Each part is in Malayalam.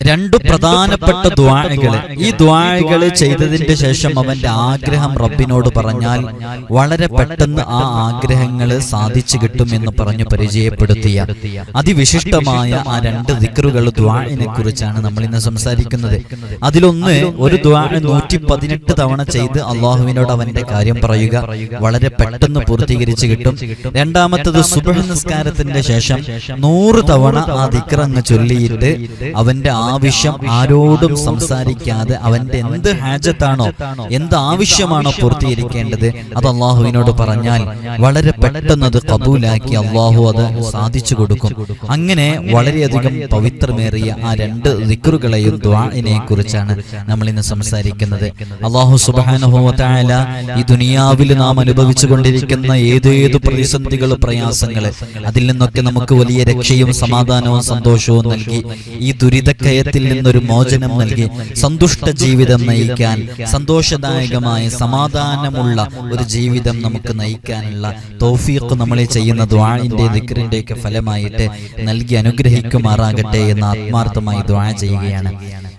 രണ്ടു പ്രധാനപ്പെട്ട ദ്വാഴകൾ ഈ ദ്വാഴകൾ ചെയ്തതിന്റെ ശേഷം അവന്റെ ആഗ്രഹം റബ്ബിനോട് പറഞ്ഞാൽ വളരെ പെട്ടെന്ന് ആ ആഗ്രഹങ്ങൾ സാധിച്ചു കിട്ടും എന്ന് പറഞ്ഞു പരിചയപ്പെടുത്തിയ അതിവിശിഷ്ടമായ ആ രണ്ട് ദിക്റുകൾ ദ്വാഴിനെ കുറിച്ചാണ് നമ്മൾ ഇന്ന് സംസാരിക്കുന്നത്. അതിലൊന്ന് ഒരു ദ്വാഴ നൂറ്റി പതിനെട്ട് തവണ ചെയ്ത് അള്ളാഹുവിനോട് അവന്റെ കാര്യം പറയുക. വളരെ പെട്ടെന്ന് പൂർത്തീകരിച്ചു കിട്ടും. രണ്ടാമത്തത് സുബഹ നിസ്കാരത്തിന്റെ ശേഷം നൂറ് തവണ ആ ദിക്റങ്ങ് ചൊല്ലിയിട്ട് അവന്റെ ആവശ്യം ആരോടും സംസാരിക്കാതെ അവന്റെ എന്ത് ഹാജത്താണോ എന്ത് ആവശ്യമാണോ പൂർത്തീകരിക്കേണ്ടത് അത് അള്ളാഹുവിനോട് പറഞ്ഞാൽ വളരെ പെട്ടെന്ന് അത് കബൂലാക്കി അള്ളാഹു അത് സാധിച്ചു കൊടുക്കും. അങ്ങനെ വളരെയധികം പവിത്രമേറിയ ആ രണ്ട് ദിക്റുകളെയും ദ്വാനെ കുറിച്ചാണ് നമ്മൾ ഇന്ന് സംസാരിക്കുന്നത്. അള്ളാഹു സുബാനുഭവത്തായ ഈ ദുനിയാവിൽ നാം അനുഭവിച്ചു കൊണ്ടിരിക്കുന്ന ഏതേത് പ്രതിസന്ധികൾ പ്രയാസങ്ങൾ അതിൽ നിന്നൊക്കെ നമുക്ക് വലിയ രക്ഷയും സമാധാനവും സന്തോഷവും നൽകി ഈ ദുരിതക്കയത്തിൽ നിന്നൊരു മോചനം നൽകി സന്തുഷ്ട ജീവിതം നയിക്കാൻ സന്തോഷദായകമായ സമാധാനമുള്ള ഒരു ജീവിതം നമുക്ക് നയിക്കാനുള്ള തൗഫീഖ് നമ്മളെ ചെയ്യുന്ന ദ്വാഴിന്റെ ദിക്റിന്റെ ഫലമായിട്ട് നൽകി അനുഗ്രഹിക്കുമാറാകട്ടെ എന്ന് ആത്മാർത്ഥമായി ദ്വാ ചെയ്യുകയാണ്.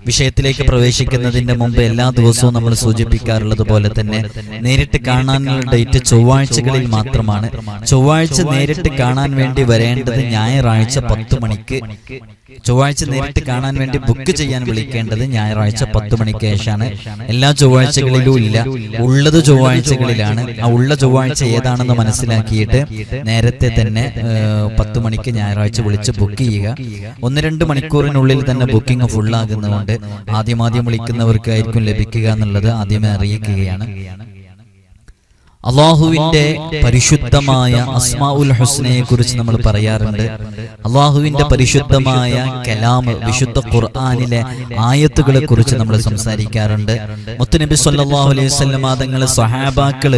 വിഷയത്തിലേക്ക് പ്രവേശിക്കുന്നതിന്റെ മുമ്പ് എല്ലാ ദിവസവും നമ്മൾ സൂചിപ്പിക്കാറുള്ളത് പോലെ തന്നെ നേരിട്ട് കാണാനുള്ള ഡേറ്റ് ചൊവ്വാഴ്ചകളിൽ മാത്രമാണ്. ചൊവ്വാഴ്ച നേരിട്ട് കാണാൻ വേണ്ടി വരേണ്ടത് ഞായറാഴ്ച പത്ത് മണിക്ക്. ചൊവ്വാഴ്ച നേരിട്ട് കാണാൻ വേണ്ടി ബുക്ക് ചെയ്യാൻ വിളിക്കേണ്ടത് ഞായറാഴ്ച പത്ത് മണിക്ക് ശേഷമാണ് എല്ലാ ചൊവ്വാഴ്ചകളിലും ഇല്ല. ഉള്ളത് ചൊവ്വാഴ്ചകളിലാണ്. ആ ഉള്ള ചൊവ്വാഴ്ച ഏതാണെന്ന് മനസ്സിലാക്കിയിട്ട് നേരത്തെ തന്നെ പത്ത് മണിക്ക് ഞായറാഴ്ച വിളിച്ച് ബുക്ക് ചെയ്യുക. ഒന്ന് രണ്ട് മണിക്കൂറിനുള്ളിൽ തന്നെ ബുക്കിംഗ് ഫുള്ളാകുന്നതുകൊണ്ട് ആദ്യമാദ്യം വിളിക്കുന്നവർക്കായിരിക്കും ലഭിക്കുക എന്നുള്ളത് ആദ്യമേ അറിയിക്കുകയാണ്. അള്ളാഹുവിന്റെ പരിശുദ്ധമായ അസ്മാ ഉൽ ഹുസ്നയെ കുറിച്ച് നമ്മൾ പറയാറുണ്ട്. അള്ളാഹുവിന്റെ പരിശുദ്ധമായ കലാമ് വിശുദ്ധ ഖുർആാനിലെ ആയത്തുകളെ കുറിച്ച് നമ്മൾ സംസാരിക്കാറുണ്ട്. മുത്തുനബി സല്ലാഹു അലൈഹി സ്വലമാതങ്ങൾ തങ്ങൾ സഹാബാക്കൾ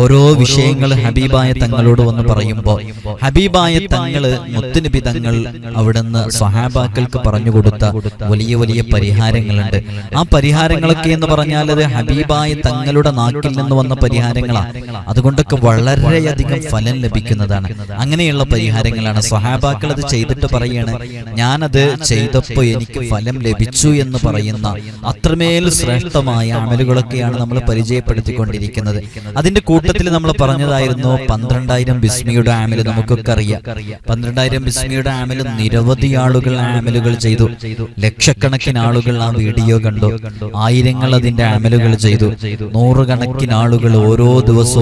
ഓരോ വിഷയങ്ങൾ ഹബീബായ തങ്ങളോട് വന്ന് പറയുമ്പോൾ ഹബീബായ തങ്ങൾ മുത്തുനബി തങ്ങൾ അവിടുന്ന് സഹാബാക്കൾക്ക് പറഞ്ഞു കൊടുത്ത വലിയ വലിയ പരിഹാരങ്ങളുണ്ട്. ആ പരിഹാരങ്ങളൊക്കെ എന്ന് പറഞ്ഞാൽ അത് ഹബീബായ തങ്ങളുടെ നാക്കിൽ നിന്ന് വന്ന പരിഹാരങ്ങളാണ്. അതുകൊണ്ടൊക്കെ വളരെയധികം ഫലം ലഭിക്കുന്നതാണ്. അങ്ങനെയുള്ള പരിഹാരങ്ങളാണ് സ്വഹാബാക്കൾ അത് ചെയ്തിട്ട് പറയാണ്. ഞാനത് ചെയ്തപ്പോൾ എനിക്ക് ഫലം ലഭിച്ചു എന്ന് പറയുന്ന അത്രമേൽ ശ്രേഷ്ഠമായ അമലുകളൊക്കെയാണ് നമ്മൾ പരിചയപ്പെടുത്തിക്കൊണ്ടിരിക്കുന്നത്. അതിന്റെ കൂട്ടത്തിൽ നമ്മൾ പറഞ്ഞതായിരുന്നു പന്ത്രണ്ടായിരം ബിസ്മിയുടെ ആമൽ നമുക്കൊക്കെ അറിയാം. പന്ത്രണ്ടായിരം ബിസ്മിയുടെ ആമൽ നിരവധി ആളുകൾ ആമലുകൾ ചെയ്തു. ലക്ഷക്കണക്കിന് ആളുകൾ ആ വീഡിയോ കണ്ടു. ആയിരങ്ങൾ അതിന്റെ ആമലുകൾ ചെയ്തു. നൂറുകണക്കിന് ആളുകൾ ഓരോ ദിവസവും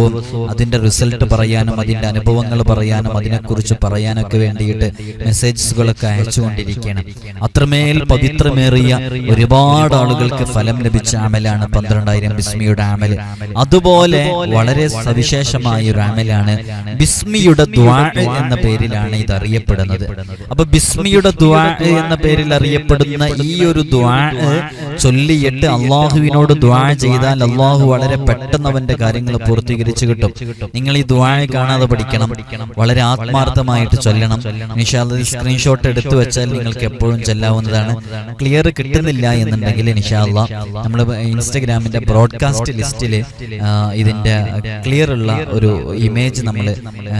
അതിന്റെ റിസൾട്ട് പറയാനും അതിന്റെ അനുഭവങ്ങൾ പറയാനും അതിനെക്കുറിച്ച് പറയാനൊക്കെ വേണ്ടിയിട്ട് മെസ്സേജസുകളൊക്കെ അയച്ചുകൊണ്ടിരിക്കുകയാണ്. അത്രമേൽ പവിത്രമേറിയ ഒരുപാട് ആളുകൾക്ക് ഫലം ലഭിച്ച ആമലാണ് പന്ത്രണ്ടായിരം ബിസ്മിയുടെ ആമൽ അതുപോലെ വളരെ സവിശേഷമായ ഒരു ആമലാണ് ബിസ്മിയുടെ ദ്വാ എന്ന പേരിലാണ് ഇത് അറിയപ്പെടുന്നത്. അപ്പൊ ബിസ്മിയുടെ ദ്വാ എന്ന പേരിൽ അറിയപ്പെടുന്ന ഈ ഒരു ദ്വാ ചൊല്ലിയിട്ട് അള്ളാഹുവിനോട് ദ്വാ ചെയ്താൽ അള്ളാഹു വളരെ പെട്ടെന്ന് അവന്റെ കാര്യങ്ങൾ പൂർത്തീകരിച്ചു കിട്ടും. നിങ്ങൾ ഈ ദ്വാ കാണാതെ പഠിക്കണം. വളരെ ആത്മാർത്ഥമായിട്ട് ചൊല്ലണം. നിഷാദ് സ്ക്രീൻഷോട്ട് എടുത്തു വെച്ചാൽ നിങ്ങൾക്ക് എപ്പോഴും ചെല്ലാവുന്നതാണ്. ക്ലിയർ കിട്ടുന്നില്ല എന്നുണ്ടെങ്കിൽ നിഷാദ് നമ്മൾ ഇൻസ്റ്റഗ്രാമിന്റെ ബ്രോഡ്കാസ്റ്റ് ലിസ്റ്റിൽ ഇതിന്റെ ക്ലിയർ ഉള്ള ഒരു ഇമേജ് നമ്മൾ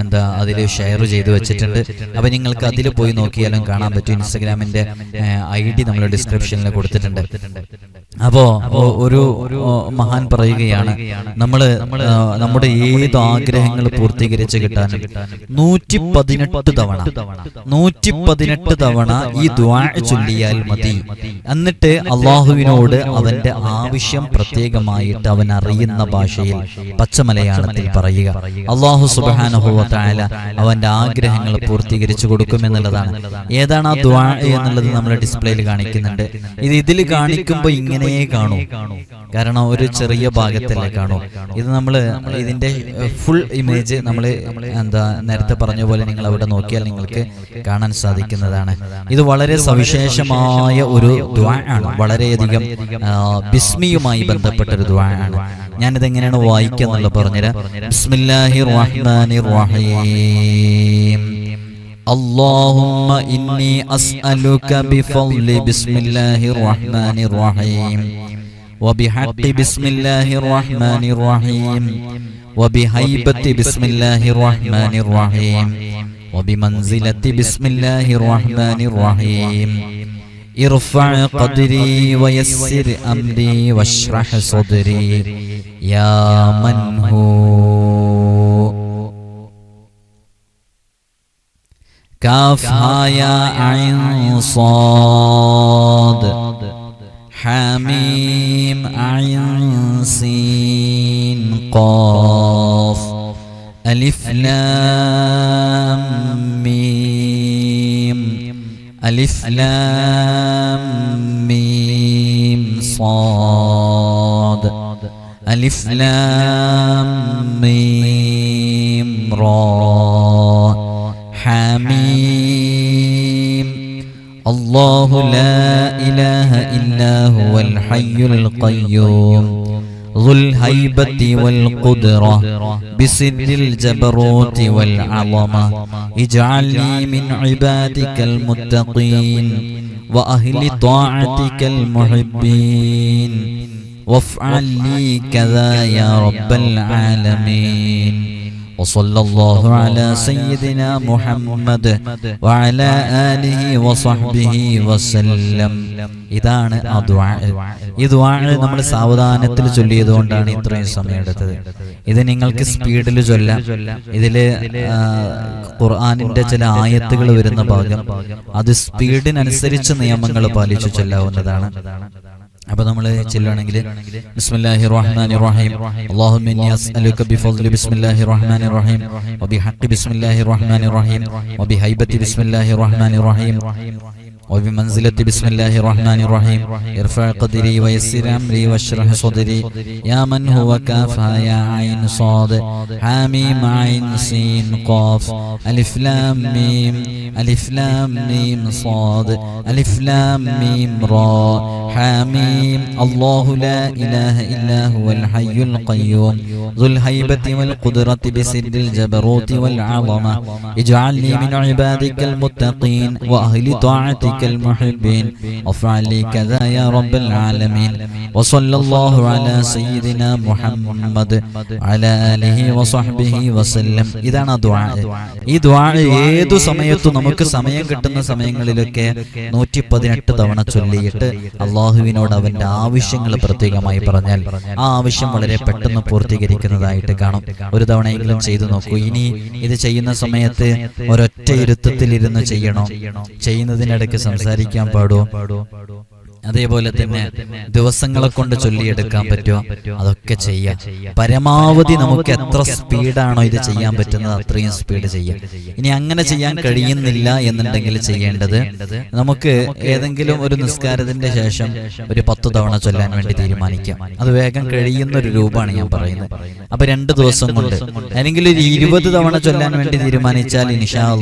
എന്താ അതിൽ ഷെയർ ചെയ്തു വെച്ചിട്ടുണ്ട്. അപ്പൊ നിങ്ങൾക്ക് അതിൽ പോയി നോക്കിയാലും കാണാൻ പറ്റും. ഇൻസ്റ്റഗ്രാമിന്റെ ഐ ഡി നമ്മൾ ഡിസ്ക്രിപ്ഷനിൽ കൊടുത്തിട്ടുണ്ട്. അപ്പോ ഒരു മഹാൻ പറയുകയാണ്. നമ്മൾ ആ, നമ്മുടെ ഏത് ആഗ്രഹങ്ങൾ പൂർത്തീകരിച്ച് കിട്ടാനും നൂറ്റി പതിനെട്ട് തവണ നൂറ്റി പതിനെട്ട് തവണ ഈ ദ്വാ ചൊല്ലിയാൽ മതി. എന്നിട്ട് അള്ളാഹുവിനോട് അവന്റെ ആവശ്യം പ്രത്യേകമായിട്ട് അവൻ അറിയുന്ന ഭാഷയിൽ പച്ചമലയാളത്തിൽ പറയുക. അള്ളാഹു സുബാനുഭവത്തായ അവന്റെ ആഗ്രഹങ്ങൾ പൂർത്തീകരിച്ചു കൊടുക്കുമെന്നുള്ളതാണ് ഏതാണ് ആ ദ്വാ എന്നുള്ളത് നമ്മൾ ഡിസ്പ്ലേയിൽ കാണിക്കുന്നുണ്ട്. ഇത് ഇതിൽ കാണിക്കുമ്പോൾ ഇങ്ങനെ കാണൂ. കാരണം ഒരു ചെറിയ ഭാഗത്തല്ലേ കാണൂ. ഇത് നമ്മൾ ഇതിന്റെ ഫുൾ ഇമേജ് നമ്മൾ എന്താ നേരത്തെ പറഞ്ഞ പോലെ നിങ്ങൾ അവിടെ നോക്കിയാൽ നിങ്ങൾക്ക് കാണാൻ സാധിക്കുന്നതാണ് ഇത് വളരെ സവിശേഷമായ ഒരു ദ്വാ ആണ് വളരെയധികം ആ, ബിസ്മിയുമായി ബന്ധപ്പെട്ട ഒരു ദ്വാ ആണ് ഞാനിത് എങ്ങനെയാണ് വായിക്കുക എന്നുള്ളത് പറഞ്ഞുതരാം ബിസ്മില്ലാഹി റഹ്മാനി റഹീം اللهم إني أسألك بفضل بسم الله الرحمن الرحيم وبحق بسم الله الرحمن الرحيم. وبهيبة بسم الله الرحمن الرحيم. وبمنزلة بسم الله الرحمن الرحيم. ارفع قدري ويسر أمري واشرح صدري. يا من هو؟ كافها يا عين صاد. حميم قاف ألف لام ميم. ألف لام ميم صاد. ألف لام ميم را. حميم. الله لا إله إلا هو الحي القيوم. ذو الهيبة والقدرة بسر الجبروت والعظمة اجعلني من عبادك المتقين وأهل طاعتك المحبين. وافعل لي كذا يا رب العالمين. وصلى الله على سيدنا محمد وعلى آله وصحبه وسلم ഇതാണ് ആ ദ്വാ ഈ ദ്വാ നമ്മൾ സാവധാനത്തിൽ ചൊല്ലിയതുകൊണ്ടാണ് ഇത്രയും സമയം എടുത്തത് ഇത് നിങ്ങൾക്ക് സ്പീഡിൽ ചൊല്ലാം ഇതില് ആ, ഖുർആനിന്റെ ചില ആയത്തുകൾ വരുന്ന ഭാഗം അത് സ്പീഡിനനുസരിച്ച് നിയമങ്ങൾ പാലിച്ചു ചൊല്ലാവുന്നതാണ് അപ്പൊ നമ്മൾ ചെല്ലുകയാണെങ്കിൽ ബിസ്മില്ലാഹി റഹ്മാനി റഹീം അല്ലാഹുമ്മ ഇന്നി അസ്അലുക ബിഫളി ബിസ്മില്ലാഹി റഹ്മാനി റഹീം വബിഹഖി ബിസ്മില്ലാഹി റഹ്മാനി റഹീം വബിഹൈബത്തി ബിസ്മില്ലാഹി റഹ്മാനി റഹീം وبمنزلة بسم الله الرحمن الرحيم. ارفع قدري ويسر أمري واشرح صدري. يا من هو كافها يا عين صاد. حاميم عين سين قاف. ألف لام ميم. ألف لام ميم صاد. ألف لام ميم را. حاميم. الله لا إله إلا هو الحي القيوم. ذو الهيبة والقدرة بسر الجبروت والعظمة. اجعل لي من عبادك المتقين. وأهل طاعتك المحبين وافعل لي كذا يا رب العالمين وصلى الله على سيدنا محمد على آله وصحبه وسلم ഇതാണ് ആ ദ്വാ ഈ ദ്വാ ഏതു സമയത്തും നമുക്ക് സമയം കിട്ടുന്ന സമയങ്ങളിലൊക്കെ നൂറ്റി പതിനെട്ട് തവണ ചൊല്ലിയിട്ട് അള്ളാഹുവിനോട് അവന്റെ ആവശ്യങ്ങൾ പ്രത്യേകമായി പറഞ്ഞാൽ ആ ആവശ്യം വളരെ പെട്ടെന്ന് പൂർത്തീകരിക്കുന്നതായിട്ട് കാണും ഒരു തവണയെങ്കിലും ചെയ്തു നോക്കൂ ഇനി ഇത് ചെയ്യുന്ന സമയത്ത് ഒരൊറ്റ ഇരുത്തത്തിൽ ഇരുന്ന് ചെയ്യണോ ചെയ്യുന്നതിനിടയ്ക്ക് സംസാരിക്കാൻ പാടുമോ അതേപോലെ തന്നെ ദിവസങ്ങളെ കൊണ്ട് ചൊല്ലിയെടുക്കാൻ പറ്റുമോ? അതൊക്കെ ചെയ്യാം. പരമാവധി നമുക്ക് എത്ര സ്പീഡാണോ ഇത് ചെയ്യാൻ പറ്റുന്നത് അത്രയും സ്പീഡ് ചെയ്യാം. ഇനി അങ്ങനെ ചെയ്യാൻ കഴിയുന്നില്ല എന്നുണ്ടെങ്കിൽ ചെയ്യേണ്ടത് നമുക്ക് ഏതെങ്കിലും ഒരു നിസ്കാരത്തിന്റെ ശേഷം ഒരു പത്ത് തവണ ചൊല്ലാൻ വേണ്ടി തീരുമാനിക്കാം. അത് വേഗം കഴിയുന്ന ഒരു രൂപമാണ് ഞാൻ പറയുന്നത്. അപ്പൊ രണ്ട് ദിവസം കൊണ്ട് അല്ലെങ്കിൽ ഒരു ഇരുപത് തവണ ചൊല്ലാൻ വേണ്ടി തീരുമാനിച്ചാൽ ഇൻഷാ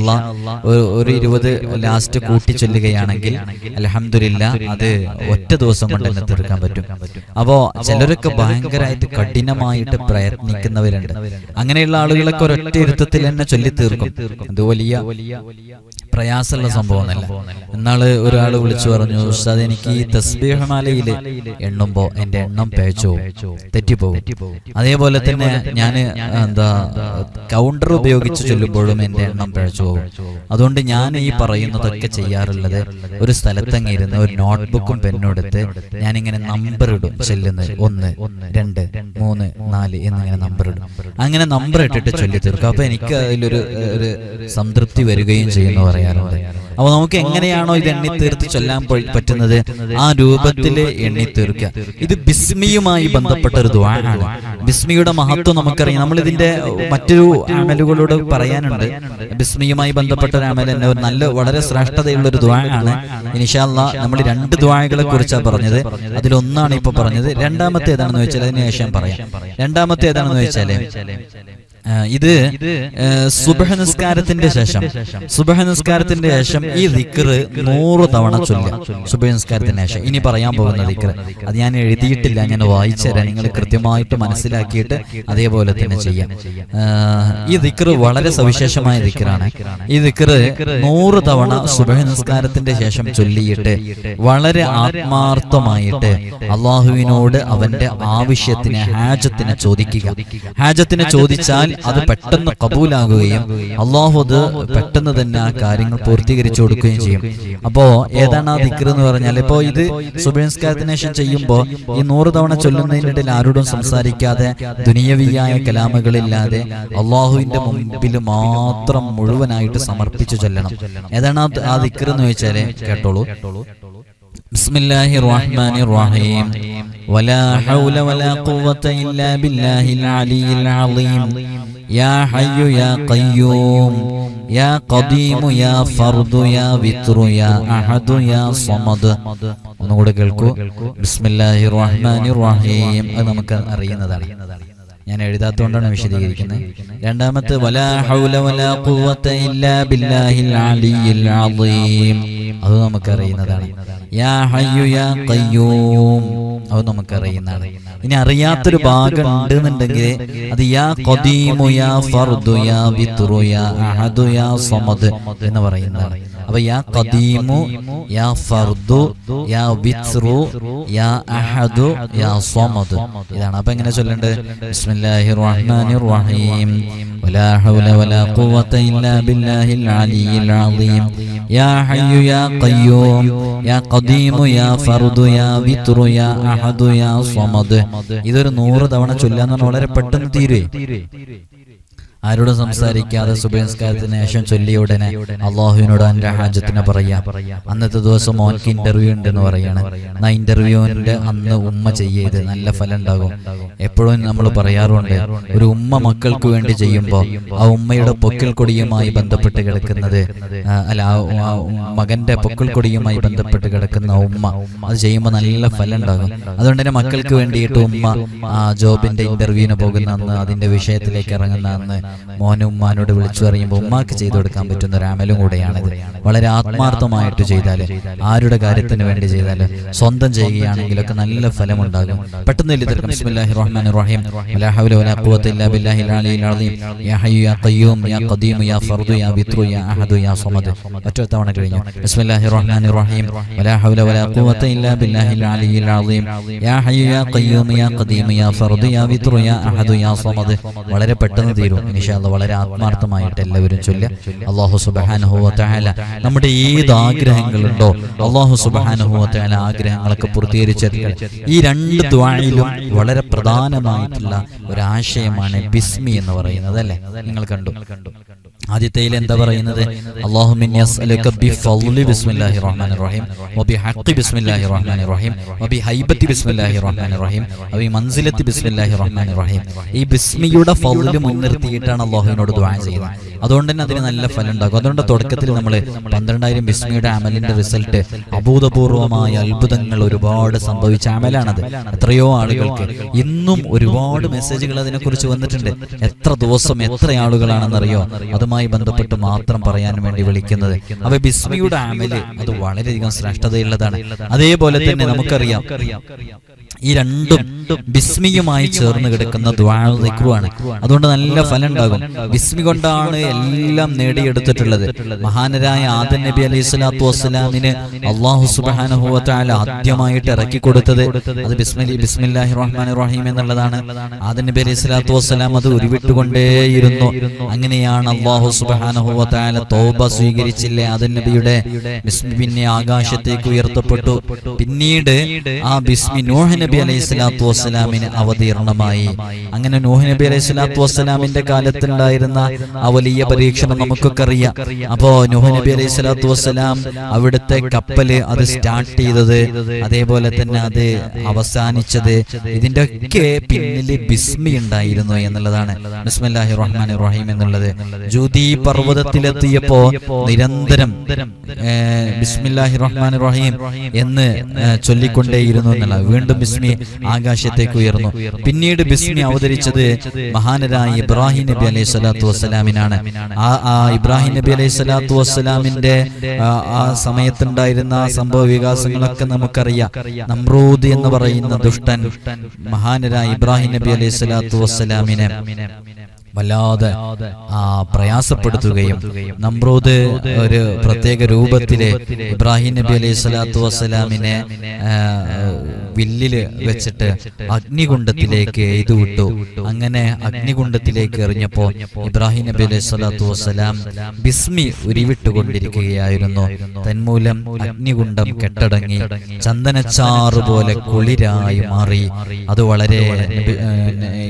ഒരു ഇരുപത് ലാസ്റ്റ് കൂട്ടി ചൊല്ലുകയാണെങ്കിൽ അലഹമില്ല അത് ഒറ്റ ദിവസം കൊണ്ട് തന്നെ തീർക്കാൻ പറ്റും. അപ്പോ ചിലരൊക്കെ ഭയങ്കരമായിട്ട് കഠിനമായിട്ട് പ്രയത്നിക്കുന്നവരുണ്ട്. അങ്ങനെയുള്ള ആളുകളൊക്കെ ഒരൊറ്റ ഇരുത്തത്തിൽ തന്നെ ചൊല്ലി തീർക്കും അത് വലിയ പ്രയാസമുള്ള സംഭവമൊന്നുമല്ല. എന്നാൾ ഒരാൾ വിളിച്ചു പറഞ്ഞു ഉസ്താദ് എനിക്ക് ഈ തസ്ബീഹമാലയിൽ എണ്ണുമ്പോൾ എന്റെ എണ്ണം പേച്ചോ തെറ്റിപ്പോകും അതേപോലെ തന്നെ ഞാൻ എന്താ കൗണ്ടർ ഉപയോഗിച്ച് ചൊല്ലുമ്പോഴും എന്റെ എണ്ണം പേച്ചു പോകും അതുകൊണ്ട് ഞാൻ ഈ പറയുന്നതൊക്കെ ചെയ്യാറുള്ളത് ഒരു സ്ഥലത്തങ്ങ് ഇരുന്ന് ഒരു നോട്ട്ബുക്കും പെന്നും എടുത്ത് ഞാനിങ്ങനെ നമ്പർ ഇടും. ചെല്ലുന്നത് ഒന്ന് രണ്ട് മൂന്ന് നാല് എന്നിങ്ങനെ നമ്പർ ഇടും. അങ്ങനെ നമ്പർ ഇട്ടിട്ട് ചൊല്ലി തീർക്കും അപ്പൊ എനിക്ക് അതിലൊരു ഒരു സംതൃപ്തി വരികയും ചെയ്യുന്നു പറയാറുണ്ട്. അപ്പൊ നമുക്ക് എങ്ങനെയാണോ ഇത് എണ്ണി തീർത്ത് ചൊല്ലാൻ പറ്റുന്നത്? ആ രൂപത്തിൽ എണ്ണി തീർക്കുക ഇത് ബിസ്മിയുമായി ബന്ധപ്പെട്ട ഒരു ദ്വാരാണ് ബിസ്മിയുടെ മഹത്വം നമുക്കറിയാം. നമ്മൾ ഇതിന്റെ മറ്റൊരു ആമലുകളോട് പറയാനുണ്ട്. ബിസ്മിയുമായി ബന്ധപ്പെട്ട ഒരു ആമല തന്നെ ഒരു നല്ല വളരെ ശ്രേഷ്ഠതയുള്ള ഒരു ദ്വാരാണ് ഇനിഷാല്ല നമ്മൾ രണ്ട് ദ്വാരകളെ കുറിച്ചാണ് പറഞ്ഞത്. അതിലൊന്നാണ് ഇപ്പൊ പറഞ്ഞത്. രണ്ടാമത്തെ ഏതാണെന്ന് വെച്ചാൽ അതിനുശേഷം പറയാം. രണ്ടാമത്തെ ഏതാണെന്ന് വെച്ചാൽ ഇത് സുബഹ നിസ്കാരത്തിന്റെ ശേഷം. സുബഹ നിസ്കാരത്തിന്റെ ശേഷം ഈ ദിക്കറ് നൂറ് തവണ ചൊല്ലുക സുബഹ നിസ്കാരത്തിന് ശേഷം. ഇനി പറയാൻ പോകുന്ന ദിക്കറ് അത് ഞാൻ എഴുതിയിട്ടില്ല ഞാൻ വായിച്ചു തരാം നിങ്ങൾ കൃത്യമായിട്ട് മനസ്സിലാക്കിയിട്ട് അതേപോലെ തന്നെ ചെയ്യാം. ഈ ദിക്കറ് വളരെ സവിശേഷമായ ദിക്റാണ്. ഈ ദിക്കറ് നൂറ് തവണ സുബഹ നിസ്കാരത്തിന്റെ ശേഷം ചൊല്ലിയിട്ട് വളരെ ആത്മാർത്ഥമായിട്ട് അള്ളാഹുവിനോട് അവന്റെ ആവശ്യത്തിന് ഹാജത്തിനെ ചോദിക്കുക. ഹാജത്തിനെ ചോദിച്ചാൽ അത് പെട്ടെന്ന് കബൂലാകുകയും അള്ളാഹു അത് പെട്ടെന്ന് തന്നെ ആ കാര്യങ്ങൾ പൂർത്തീകരിച്ചു കൊടുക്കുകയും ചെയ്യും. അപ്പോ ഏതാണ് ആ ദിക്കർ എന്ന് പറഞ്ഞാൽ ഇപ്പോ ഇത് സുബിൻസ്കാരത്തിനേഷൻ ചെയ്യുമ്പോൾ ഈ നൂറ് തവണ ചൊല്ലുന്നതിനിടയിൽ ആരോടും സംസാരിക്കാതെ ദുനിയവിയായ കലാമകളില്ലാതെ അള്ളാഹുവിന്റെ മുമ്പിൽ മാത്രം മുഴുവനായിട്ട് സമർപ്പിച്ചു ചൊല്ലണം. ഏതാണ് ആ ദിക്കർ എന്ന് വെച്ചാൽ കേട്ടോളൂ. ബിസ്മില്ലാഹി റഹ്മാനി റഹീം. ولا حول ولا قوة إلا بالله العلي العظيم يا حي يا قيوم يا قديم يا فرد يا وتر يا أحد يا صمد ഒന്നുകൂടെ കേൾക്കൂ ബിസ്മില്ലാഹി റഹ്മാനി റഹീം അത് നമുക്ക് അറിയുന്നതാണ് ഞാൻ എഴുതാത്തോണ്ടാണ് വിശദീകരിക്കുന്നത്. രണ്ടാമത്തെ വലാ ഹൗല വലാ ഖുവത ഇല്ലാ ബില്ലാഹിൽ അലിയിൽ അളീം അത് നമുക്കറിയുന്നതാണ്. യാ ഹയ്യു യാ ഖയ്യൂം. അത് നമുക്കറിയുന്നതാണ്. ഇനി അറിയാത്തൊരു ഭാഗം ഉണ്ട് എന്നുണ്ടെങ്കിൽ അത് യാ ഖദീമു യാ ഫർദു യാ അഹദു യാ സമദ് എന്ന് പറയുന്നതാണ്. അപ്പൊ യാ ഖദീമു യാ ഫർദു യാ വിത്റു യാ അഹദു യാ സമദ് ഇതാണ് അപ്പൊ എങ്ങനെ ചൊല്ലേണ്ടത് ബിസ്മില്ലാഹിർ റഹ്മാനിർ റഹീം ولا حول ولا قوة إلا بالله العلي العظيم يا حي يا قيوم يا قديم يا فرد يا വിത്ർ യാ അഹദു യാ സ്വമദ് ഇതൊരു നൂറ് തവണ ചൊല്ലാന്ന് പറഞ്ഞാൽ വളരെ പെട്ടെന്ന് തീരുവേ ആരോടും സംസാരിക്കാതെ സുബേസ്കാരത്തിന് ശേഷം ചൊല്ലിയ ഉടനെ അള്ളാഹുവിനോട് അന്റെ ഹാജത്തിനെ പറയാ. അന്നത്തെ ദിവസം മോൻക്ക് ഇന്റർവ്യൂ ഉണ്ടെന്ന് പറയാണ്. എന്നാ ഇന്റർവ്യൂവിന്റെ അന്ന് ഉമ്മ ചെയ്യരുത്. നല്ല ഫലം ഉണ്ടാകും. എപ്പോഴും നമ്മൾ പറയാറുണ്ട് ഒരു ഉമ്മ മക്കൾക്ക് വേണ്ടി ചെയ്യുമ്പോൾ ആ ഉമ്മയുടെ പൊക്കിൽ കൊടിയുമായി ബന്ധപ്പെട്ട് കിടക്കുന്നത് അല്ല ആ, ആ മകന്റെ പൊക്കിൽ കൊടിയുമായി ബന്ധപ്പെട്ട് കിടക്കുന്ന ഉമ്മ അത് ചെയ്യുമ്പോൾ നല്ല ഫലം ഉണ്ടാകും. അതുകൊണ്ട് തന്നെ മക്കൾക്ക് വേണ്ടിയിട്ട് ഉമ്മ ആ ജോബിന്റെ ഇന്റർവ്യൂവിന് പോകുന്ന അന്ന് അതിന്റെ വിഷയത്തിലേക്ക് ഇറങ്ങുന്ന അന്ന് മോനും ഉമ്മാനോട് വിളിച്ചു പറയുമ്പോൾ ഉമ്മാക്ക് ചെയ്തു കൊടുക്കാൻ പറ്റുന്ന ഒരു അമലും കൂടെയാണിത്. വളരെ ആത്മാർത്ഥമായിട്ട് ചെയ്താൽ ആരുടെ കാര്യത്തിന് വേണ്ടി ചെയ്താൽ സ്വന്തം ചെയ്യുകയാണെങ്കിലൊക്കെ നല്ല ഫലം ഉണ്ടാകും പെട്ടെന്ന് ബിസ്മില്ലാഹി റഹീം ഹൗല വലാ ഖുവത ഇല്ലാ ബില്ലാഹിൽ അലിയിൽ അളീം യാ ഹയ്യു യാ ഖയ്യൂം യാ ഖദീം യാ ഫർദു യാ വിത്രു യാ അഹദു യാ സമദ്. ഒറ്റ തവണ കഴിഞ്ഞു. ബിസ്മില്ലാഹി റഹീം വലാ ഹൗല വലാ ഖുവത ഇല്ലാ ബില്ലാഹിൽ അലിയിൽ അളീം യാ ഹയ്യു യാ ഖയ്യൂം യാ ഖദീം യാ ഫർദു യാ വിത്രു യാ അഹദു യാ സമദ്. വളരെ പെട്ടെന്ന് തീരും. ഇൻഷാല്ല വളരെ ആത്മാർത്ഥമായിട്ട് എല്ലാവരും ചൊല്ല അള്ളാഹു സുബ്ഹാനഹു വ തആല നമ്മുടെ ഏത് ആഗ്രഹങ്ങളുണ്ടോ അള്ളാഹു സുബ്ഹാനഹു വ തആല ആഗ്രഹങ്ങളൊക്കെ പൂർത്തീകരിച്ചെടുക്കുക ഈ രണ്ട് ദ്വായിലും വളരെ പ്രധാനമായിട്ടുള്ള ഒരാശയമാണ് ബിസ്മി എന്ന് പറയുന്നത് അല്ലേ? നിങ്ങൾ കണ്ടു. ആദ്യത്തേയിൽ എന്താ പറയുന്നത്? ഈ ബിസ്മിയുടെ മുൻനിർത്തിയിട്ടാണ് അള്ളാഹുവിനോട് ദുആ ചെയ്യുന്നത് അതുകൊണ്ട് തന്നെ അതിന് നല്ല ഫലം ഉണ്ടാകും അതുകൊണ്ട് തുടക്കത്തിൽ നമ്മൾ പന്ത്രണ്ടായിരം ബിസ്മിയുടെ അമലിന്റെ റിസൾട്ട് അഭൂതപൂർവമായ അത്ഭുതങ്ങൾ ഒരുപാട് സംഭവിച്ച അമലാണത്. എത്രയോ ആളുകൾക്ക് ഇന്നും ഒരുപാട് മെസ്സേജുകൾ അതിനെക്കുറിച്ച് വന്നിട്ടുണ്ട്. എത്ര ദിവസം എത്ര ആളുകളാണെന്നറിയോ? അതുമായി ബന്ധപ്പെട്ട് മാത്രം പറയാൻ വേണ്ടി വിളിക്കുന്നത്. അവ ബിസ്മിയുടെ അമൽ അത് വളരെയധികം ശ്രേഷ്ഠതയുള്ളതാണ്. അതേപോലെ തന്നെ നമുക്കറിയാം ഈ രണ്ടും ബിസ്മിയുമായി ചേർന്ന് കിടക്കുന്ന ദ്വാണ് അതുകൊണ്ട് നല്ല ഫലം ഉണ്ടാകും ബിസ്മി കൊണ്ടാണ് എല്ലാം നേടിയെടുത്തിട്ടുള്ളത്. മഹാനരായ ആദൻ നബി അലൈഹി സ്വലാത്തു വസ്സലാമിന് അള്ളാഹു സുബാനുഭവത്താൽ ആദ്യമായിട്ട് ഇറക്കി കൊടുത്തത് അത് ബിസ്മലി ബിസ്മില്ലാഹി റഹ്മാൻ റഹീം എന്നുള്ളതാണ്. ആദൻ നബി അലൈഹി സ്വലാത്തു വസ്സലാം അത് ഉരുവിട്ടുകൊണ്ടേയിരുന്നു. അങ്ങനെയാണ് അള്ളാഹു സുബാനുഭവത്താല തോബ സ്വീകരിച്ചില്ലേ ആദൻ നബിയുടെ ബിസ്മി പിന്നെ ആകാശത്തേക്ക് ഉയർത്തപ്പെട്ടു. പിന്നീട് ആ ബിസ്മി നോഹ നബി അലൈഹി സ്വലാത്തു വസ്സലാമിന് അവതീർണമായി അങ്ങനെ നൂഹ് നബി അലൈഹി സ്വലാത്തു വസ്സലാമിന്റെ കാലത്തുണ്ടായിരുന്ന ആ വലിയ പരീക്ഷണം നമുക്കൊക്കെ അറിയാം അപ്പോ നൂഹ് നബി അലൈഹി സ്വലാത്തു വസ്സലാം അവിടുത്തെ കപ്പൽ അത് സ്റ്റാർട്ട് ചെയ്തത് അതേപോലെ തന്നെ അത് അവസാനിച്ചത്. ഇതിന്റെ ഒക്കെ പിന്നിൽ ബിസ്മി ഉണ്ടായിരുന്നു എന്നുള്ളതാണ്. ബിസ്മില്ലാഹി റഹ്മാൻ റഹീം എന്നുള്ളത്. ജ്യൂതി പർവതത്തിലെത്തിയപ്പോ നിരന്തരം ബിസ്മില്ലാഹി റഹ്മാൻ റഹീം എന്ന് ചൊല്ലിക്കൊണ്ടേയിരുന്നു എന്നുള്ള വീണ്ടും ആകാശത്തേക്ക് ഉയർന്നു പിന്നീട് ബിസ്മി അവതരിച്ചത് മഹാനരായ ഇബ്രാഹിം നബി അലൈഹി സ്വലാത്തു വസ്സലാമിനാണ്. ആ ആ ഇബ്രാഹിം നബി അലൈഹി സ്വലാത്തു വസ്സലാമിന്റെ ആ, സമയത്തുണ്ടായിരുന്ന ആ സംഭവ വികാസങ്ങളൊക്കെ നമുക്കറിയാം. നമ്രൂദ് എന്ന് പറയുന്ന ദുഷ്ടൻ മഹാനരായ ഇബ്രാഹിം നബി അലൈഹി സ്വലാത്തു വസ്സലാമിനെ. വല്ലാതെ ആ പ്രയാസപ്പെടുത്തുകയും നമ്രൂദ് ഒരു പ്രത്യേക രൂപത്തിൽ ഇബ്രാഹിം നബി അലൈഹി സ്വലാത്തു വസ്സലാമിനെ വില്ലിൽ വെച്ചിട്ട് അഗ്നികുണ്ഡത്തിലേക്ക് എയ്തു വിട്ടു അങ്ങനെ അഗ്നികുണ്ഡത്തിലേക്ക് എറിഞ്ഞപ്പോ ഇബ്രാഹിം നബി അലൈഹി സ്വലാത്തു വസ്സലാം ബിസ്മി ഉരുവിട്ടുകൊണ്ടിരിക്കുകയായിരുന്നു. തന്മൂലം അഗ്നികുണ്ഡം കെട്ടടങ്ങി. ചന്ദനച്ചാറ് പോലെ കുളിരായി മാറി. അത് വളരെ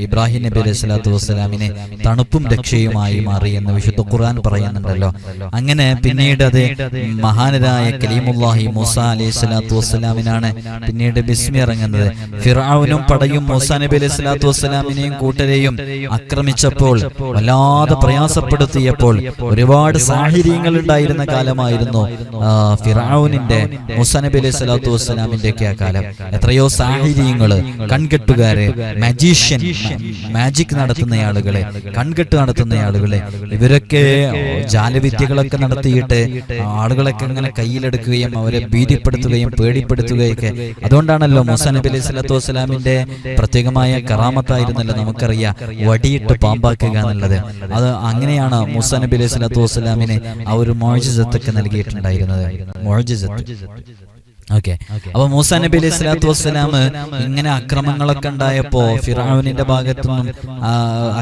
ഇബ്രാഹിം നബി അലൈഹി സ്വലാത്തു വസ്സലാമിനെ തണുപ്പും രക്ഷയുമായി മാറി എന്ന് വിശുദ്ധ ഖുർആൻ പറയുന്നുണ്ടല്ലോ. അങ്ങനെ പിന്നീട് അത് മഹാനരായ കലീമുല്ലാഹി മൂസ അലൈഹി സ്വലാത്തു വസ്സലാമിനാണ് പിന്നീട് ബിസ്മി ഇറങ്ങുന്നത്. ഫിറാവുനും പടയും മൂസ നബി അലൈഹി സ്വലാത്തു വസ്സലാമിനെയും കൂട്ടരെയും ആക്രമിച്ചപ്പോൾ വല്ലാതെ പ്രയാസപ്പെടുത്തിയപ്പോൾ ഒരുപാട് സാഹചര്യങ്ങൾ ഉണ്ടായിരുന്ന കാലമായിരുന്നു ഫിറാവുനിന്റെ മൂസ നബി അലൈഹി സ്വലാത്തു വസ്സലാമിന്റെ ഒക്കെ ആ കാലം. എത്രയോ സാഹചര്യങ്ങൾ കൺകെട്ടുകാര് മജീഷ്യൻ മാജിക് നടത്തുന്ന ആളുകളെ കൺകെട്ട് നടത്തുന്ന ആളുകളെ. ഇവരൊക്കെ ജാലവിദ്യകളൊക്കെ നടത്തിയിട്ട് ആളുകളൊക്കെ ഇങ്ങനെ കയ്യിലെടുക്കുകയും അവരെ ഭീതിപ്പെടുത്തുകയും പേടിപ്പെടുത്തുകയൊക്കെ. അതുകൊണ്ടാണല്ലോ മൂസ നബി അലൈഹി സ്വലാത്തു വസ്സലാമിന്റെ പ്രത്യേകമായ കറാമത്തായിരുന്നല്ലോ നമുക്കറിയാം വടിയിട്ട് പാമ്പാക്കുക എന്നുള്ളത്. അത് അങ്ങനെയാണ് മൂസ നബി അലൈഹി സ്വലാത്തു വസ്സലാമിന് ആ ഒരു മോഴ്ജിസത്തൊക്കെ നൽകിയിട്ടുണ്ടായിരുന്നത്. മോജിസത്ത് ഓക്കെ. അപ്പൊ മൂസ നബി അലൈഹി സ്വലാത്തു വസ്സലാം ഇങ്ങനെ അക്രമങ്ങളൊക്കെ ഉണ്ടായപ്പോ ഫിറാവിന്റെ ഭാഗത്തു നിന്നും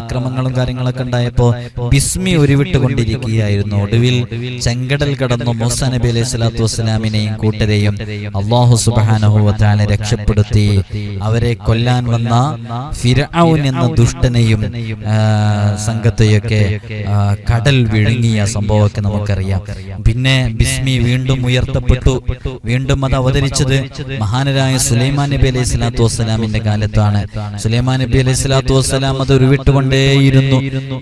അക്രമങ്ങളും കാര്യങ്ങളൊക്കെ ഉണ്ടായപ്പോ ബിസ്മി ഉരുവിട്ടുകൊണ്ടിരിക്കുകയായിരുന്നു. ഒടുവിൽ ചെങ്കടൽ കടന്നു മൂസ നബി അലൈഹി സ്വലാത്തു വസ്സലാമിനെയും കൂട്ടരെയും അള്ളാഹു സുബാനഹുവത്താനെ രക്ഷപ്പെടുത്തി അവരെ കൊല്ലാൻ വന്ന ഫിറൌൻ എന്ന ദുഷ്ടനെയും സംഘത്തെയൊക്കെ കടൽ വിഴുങ്ങിയ സംഭവമൊക്കെ നമുക്കറിയാം. പിന്നെ ബിസ്മി വീണ്ടും ഉയർത്തപ്പെട്ടു. വീണ്ടും അത് അവതരിച്ചത് മഹാനരായ സുലൈമാൻ നബി അലൈഹി സ്വലാത്തു വസ്സലാമിന്റെ കാലത്താണ്. സുലൈമാൻ നബി അലൈഹി സ്വലാത്തു വസ്സലാം അത് ഉരുവിട്ടുകൊണ്ടേയിരുന്നു.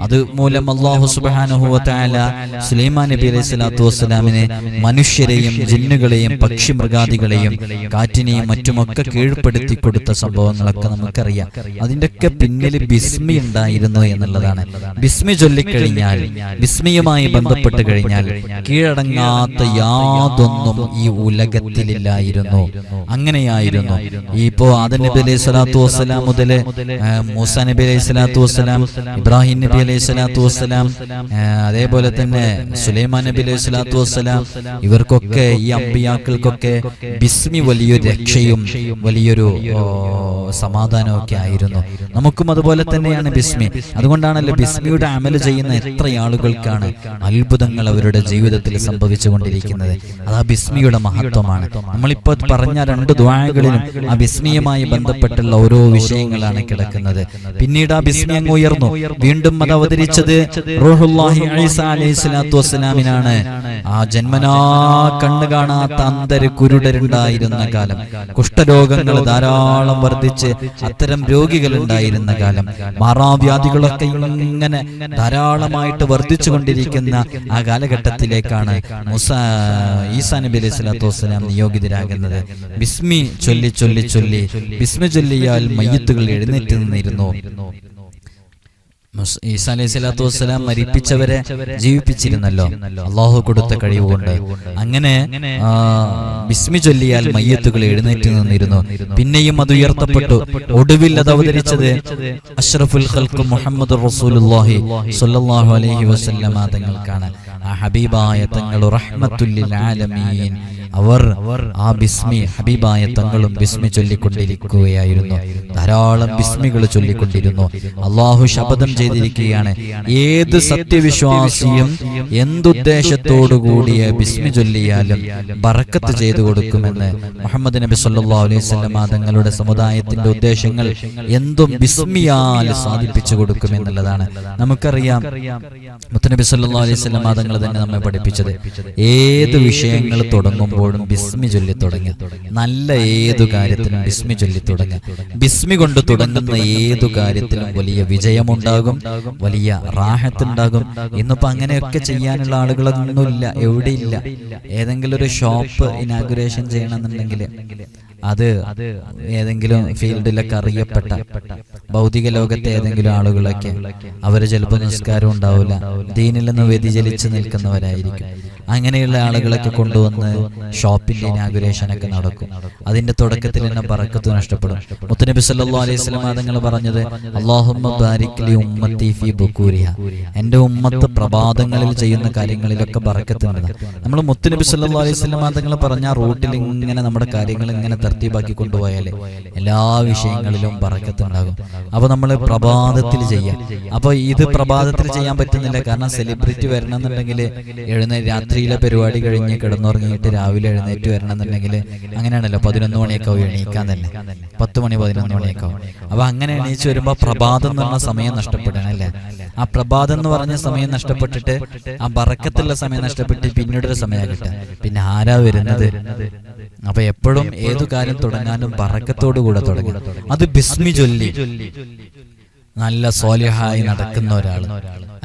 അത് മൂലം അള്ളാഹു സുബാനുഹുവല സുലൈമാൻ നബി അലൈഹി സ്വലാത്തു വസ്സലാമിനെ മനുഷ്യരെയും ജിന്നുകളെയും പക്ഷി മൃഗാദികളെയും കാറ്റിനെയും മറ്റുമൊക്കെ കീഴ്പ്പെടുത്തി കൊടുത്ത സംഭവങ്ങളൊക്കെ നമുക്കറിയാം. അതിന്റെയൊക്കെ പിന്നിൽ ബിസ്മി ഉണ്ടായിരുന്നു എന്നുള്ളതാണ്. ബിസ്മി ചൊല്ലിക്കഴിഞ്ഞാൽ ബിസ്മിയുമായി ബന്ധപ്പെട്ട് കഴിഞ്ഞാൽ കീഴടങ്ങാത്ത യാതൊന്നും ഈ ഉലകത്തിലില്ലായിരുന്നു അങ്ങനെയായിരുന്നു. ഇപ്പോ ആദം നബി അലൈഹി സ്വലാത്തു വസ്സലാം മുതൽ മൂസ നബി അലൈഹി സ്വലാത്തു വസ്സലാം ഇബ്രാഹിം നബി അലൈഹി സ്വലാത്തു വസ്സലാം അതേപോലെ തന്നെ സുലൈമാൻ നബി അലൈഹി സ്വലാത്തു വസ്സലാം ഇവർക്കൊക്കെ ഈ അമ്പിയാക്കൾക്കൊക്കെ ബിസ്മി വലിയൊരു രക്ഷയും വലിയൊരു സമാധാനവും ഒക്കെ ആയിരുന്നു. നമുക്കും അതുപോലെ തന്നെയാണ് ബിസ്മി. അതുകൊണ്ടാണല്ലോ ബിസ്മിയുടെ അമൽ ചെയ്യുന്ന എത്ര ആളുകൾക്കാണ് അത്ഭുതങ്ങൾ അവരുടെ ജീവിതത്തിൽ സംഭവിച്ചുകൊണ്ടിരിക്കുന്നത്. അത് ആ ബിസ്മിയുടെ മഹത്വമാണ്. നമ്മളിപ്പോ പറഞ്ഞ രണ്ട് ദ്വാരകളിലും ആ ബിസ്മിയുമായി ബന്ധപ്പെട്ടുള്ള ഓരോ വിഷയങ്ങളാണ് കിടക്കുന്നത്. പിന്നീട് ആ ബിസ്മി അങ്ങ് ഉയർന്നു. വീണ്ടും അത് അവതരിച്ചത് റൂഹുല്ലാഹി ഈസ അലൈഹി സ്വലാത്തു വസ്സലാമിനാണ് ആ ജന്മനാ കണ്ണു കാണാത്ത അന്തര് കുരുടരുണ്ടായിരുന്ന കാലം. കുഷ്ഠരോഗങ്ങൾ ധാരാളം വർദ്ധിച്ച് അത്തരം രോഗികൾ ഉണ്ടായിരുന്ന കാലം. മാറാവ്യാധികളൊക്കെ ഇങ്ങനെ ധാരാളമായിട്ട് വർദ്ധിച്ചു കൊണ്ടിരിക്കുന്ന ആ കാലഘട്ടത്തിലേക്കാണ് മുസ ഈസാ നബി അലൈഹി സ്വലാത്തു വസ്സലാം നിയോഗിതരാകുന്നത് ബിസ്മി ചൊല്ലി ചൊല്ലി ചൊല്ലി ബിസ്മി ചൊല്ലിയാൽ മയ്യത്തുകൾ എഴുന്നേറ്റ് നിന്നിരുന്നു ഈസാ അലൈഹി സ്വലാത്തു വസ്സലാം മരിപ്പിച്ചവരെ ജീവിപ്പിച്ചിരുന്നല്ലോ. അള്ളാഹു കൊടുത്ത കഴിവുകൊണ്ട്. അങ്ങനെ ബിസ്മി ചൊല്ലിയാൽ മയ്യത്തുകൾ എഴുന്നേറ്റ് നിന്നിരുന്നു പിന്നെയും അത് ഉയർത്തപ്പെട്ടു. ഒടുവിൽ അത് അവതരിച്ചത് അഷ്റഫുൽ ഖൽക്ക് മുഹമ്മദ് റസൂലുള്ളാഹി സ്വല്ലല്ലാഹു അലൈഹി വസല്ലമ തങ്ങൾക്കാണ്. ആ ഹബീബായ തങ്ങൾ റഹ്മത്തുല്ലിൽ ആലമീൻ. അവർ ആ ബിസ്മി ഹബീബായ തങ്ങളും ബിസ്മി ചൊല്ലിക്കൊണ്ടിരിക്കുകയായിരുന്നു. ധാരാളം ബിസ്മികൾ ചൊല്ലിക്കൊണ്ടിരുന്നു. അള്ളാഹു ശപഥം ചെയ്തിരിക്കുകയാണ്. ഏത് സത്യവിശ്വാസിയും എന്തുദ്ദേശത്തോടുകൂടിയ ബിസ്മി ചൊല്ലിയാലും ബറക്കത്ത് ചെയ്തു കൊടുക്കുമെന്ന് മുഹമ്മദ് നബി സല്ലാ അലൈഹി തങ്ങളുടെ സമുദായത്തിന്റെ ഉദ്ദേശങ്ങൾ എന്തും ബിസ്മിയാൽ സാധിപ്പിച്ചു കൊടുക്കുമെന്നുള്ളതാണ്. നമുക്കറിയാം മുത്തനബി സല്ലാ അലൈഹി വസല്ലമ തങ്ങൾ തന്നെ നമ്മെ പഠിപ്പിച്ചത്. ഏത് വിഷയങ്ങൾ തുടങ്ങുമ്പോഴും ബിസ്മി ചൊല്ലി തുടങ്ങി നല്ല ഏതു കാര്യത്തിലും ബിസ്മി ചൊല്ലി തുടങ്ങി ബിസ്മി കൊണ്ട് തുടങ്ങുന്ന ഏതു കാര്യത്തിലും വലിയ വിജയമുണ്ടാകും വലിയ റാഹത്തുണ്ടാകും. ഇന്നിപ്പോ അങ്ങനെയൊക്കെ ചെയ്യാനുള്ള ആളുകളൊന്നുമില്ല എവിടെയില്ല. ഏതെങ്കിലും ഒരു ഷോപ്പ് ഇനാഗുറേഷൻ ചെയ്യണമെന്നുണ്ടെങ്കിൽ അത് ഏതെങ്കിലും ഫീൽഡിലൊക്കെ അറിയപ്പെട്ട ഭൗതിക ലോകത്തെ ഏതെങ്കിലും ആളുകളൊക്കെ അവർ ചിലപ്പോൾ നിസ്കാരം ഉണ്ടാവില്ല. ദീനിൽ നിന്ന് വ്യതിചലിച്ച് നിൽക്കുന്നവരായിരിക്കും. അങ്ങനെയുള്ള ആളുകളൊക്കെ കൊണ്ടുവന്ന് ഷോപ്പിന്റെ ഇനാഗുരേഷൻ ഒക്കെ നടക്കും. അതിന്റെ തുടക്കത്തിൽ തന്നെ പറക്കത്ത് നഷ്ടപ്പെടും. മുത്തനബി സല്ലാ അലൈഹി വസല്ലം തങ്ങൾ പറഞ്ഞത് അല്ലാഹുമ്മ ബാരിക് ലി ഉമ്മത്തി ഫി ബുക്കൂരിഹ എന്റെ ഉമ്മത്ത് പ്രഭാതങ്ങളിൽ ചെയ്യുന്ന കാര്യങ്ങളിലൊക്കെ ബറക്കത്തുണ്ട് നമ്മൾ മുത്തനബി സല്ലാ അലൈഹി വസല്ലം തങ്ങൾ പറഞ്ഞ റൂട്ടിൽ ഇങ്ങനെ നമ്മുടെ കാര്യങ്ങൾ ഇങ്ങനെ തർത്തീപാക്കി കൊണ്ടുപോയാൽ എല്ലാ വിഷയങ്ങളിലും ബറക്കത്തുണ്ടാകും അപ്പൊ നമ്മൾ പ്രഭാതത്തിൽ ചെയ്യാം. അപ്പൊ ഇത് പ്രഭാതത്തിൽ ചെയ്യാൻ പറ്റുന്നില്ല. കാരണം സെലിബ്രിറ്റി വരണമെന്നുണ്ടെങ്കിൽ എഴുന്നേറ്റ് എഴുന്നേ രാത്രിയിലെ പരിപാടി കഴിഞ്ഞ് കിടന്നുറങ്ങിയിട്ട് രാവിലെ എഴുന്നേറ്റ് വരണം എന്നുണ്ടെങ്കിൽ അങ്ങനെയാണല്ലോ പതിനൊന്ന് മണിയൊക്കെ എണീക്കാൻ തന്നെ. പത്ത് മണി പതിനൊന്ന് മണിയൊക്കെ അപ്പൊ അങ്ങനെ എണീച്ച് വരുമ്പോ പ്രഭാതം എന്ന് പറഞ്ഞ സമയം നഷ്ടപ്പെടണം അല്ലേ? ആ പ്രഭാതം എന്ന് പറഞ്ഞ സമയം നഷ്ടപ്പെട്ടിട്ട് ആ ബറക്കത്തുള്ള സമയം നഷ്ടപ്പെട്ട് പിന്നീട് ഒരു സമയം കിട്ടുക. പിന്നെ ആരാ വരുന്നത്? അപ്പൊ എപ്പോഴും ഏതു കാര്യം തുടങ്ങാനും ബറക്കത്തോടു കൂടെ തുടങ്ങി. അത് ബിസ്മി ചൊല്ലി. നല്ല സോലിഹായി നടക്കുന്ന ഒരാൾ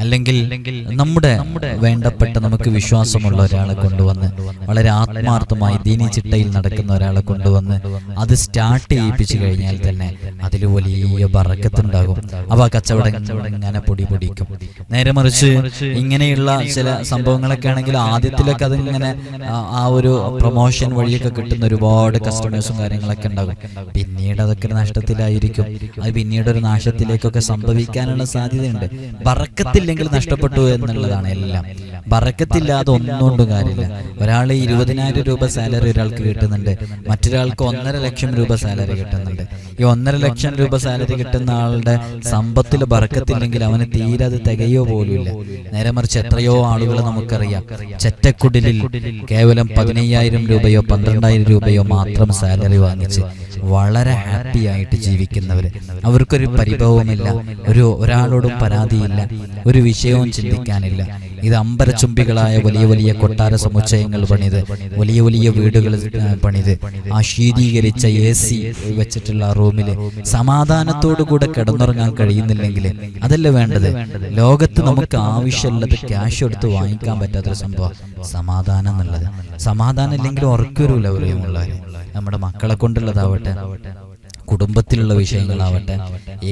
അല്ലെങ്കിൽ നമ്മുടെ വേണ്ടപ്പെട്ട നമുക്ക് വിശ്വാസമുള്ള ഒരാളെ കൊണ്ടുവന്ന് വളരെ ആത്മാർത്ഥമായി ദീനി ചിട്ടയിൽ നടക്കുന്ന ഒരാളെ കൊണ്ടുവന്ന് അത് സ്റ്റാർട്ട് ചെയ്യിപ്പിച്ചു കഴിഞ്ഞാൽ തന്നെ അതിൽ വലിയ ബറക്കത്തുണ്ടാകും. അവ കച്ചവടം ഇങ്ങനെ പൊടി പൊടിക്കും. നേരെ മറിച്ച് ഇങ്ങനെയുള്ള ചില സംഭവങ്ങളൊക്കെ ആണെങ്കിൽ ആദ്യത്തിലൊക്കെ അതിങ്ങനെ ആ- ഒരു പ്രൊമോഷൻ വഴിയൊക്കെ കിട്ടുന്ന ഒരുപാട് കസ്റ്റമേഴ്സും കാര്യങ്ങളൊക്കെ ഉണ്ടാകും. പിന്നീട് അതൊക്കെ നഷ്ടത്തിലായിരിക്കും. അത് പിന്നീട് ഒരു നാശത്തിലേക്കൊക്കെ സംഭവിക്കാനുള്ള സാധ്യതയുണ്ട്. ബറക്കത്തില്ലെങ്കിൽ നഷ്ടപ്പെട്ടു എന്നുള്ളതാണ് എല്ലാം. ബറക്കത്തില്ലാതെ ഒന്നുകൊണ്ടും കാര്യമില്ല ഒരാൾ ഇരുപതിനായിരം രൂപ സാലറി ഒരാൾക്ക് കിട്ടുന്നുണ്ട്. മറ്റൊരാൾക്ക് ഒന്നര ലക്ഷം രൂപ സാലറി കിട്ടുന്നുണ്ട്. ഈ ഒന്നര ലക്ഷം രൂപ സാലറി കിട്ടുന്ന ആളുടെ സമ്പത്തിൽ ബറക്കത്തില്ലെങ്കിൽ അവന് തീരെ അത് തികയോ പോലുമില്ല. നേരെ മറിച്ച് എത്രയോ ആളുകൾ നമുക്കറിയാം. ചെറ്റക്കുടിലിൽ കേവലം പതിനയ്യായിരം രൂപയോ പന്ത്രണ്ടായിരം രൂപയോ മാത്രം സാലറി വാങ്ങിച്ച് വളരെ ഹാപ്പി ആയിട്ട് ജീവിക്കുന്നവര്. അവർക്കൊരു പരിഭവമില്ല ഒരു ഒരാളോടും പരാതിയില്ല ഒരു വിഷയവും ചിന്തിക്കാനില്ല. ഇത് അമ്പരച്ചുംബികളായ വലിയ വലിയ കൊട്ടാര സമുച്ചയങ്ങൾ പണിത്. വലിയ വലിയ വീടുകൾ പണിത്. ആ ശീതീകരിച്ച എ സി വെച്ചിട്ടുള്ള റൂമിൽ സമാധാനത്തോടു കൂടെ കിടന്നുറങ്ങാൻ കഴിയുന്നില്ലെങ്കിൽ അതല്ല വേണ്ടത്? ലോകത്ത് നമുക്ക് ആവശ്യമുള്ളത് ക്യാഷ് എടുത്ത് വാങ്ങിക്കാൻ പറ്റാത്തൊരു സംഭവം. സമാധാനം എന്നുള്ളത്. സമാധാനം ഇല്ലെങ്കിൽ ഉറക്കൊരു പറയുമുള്ളവര് നമ്മുടെ മക്കളെ കൊണ്ടുള്ളതാവട്ടെ. കുടുംബത്തിലുള്ള വിഷയങ്ങളാവട്ടെ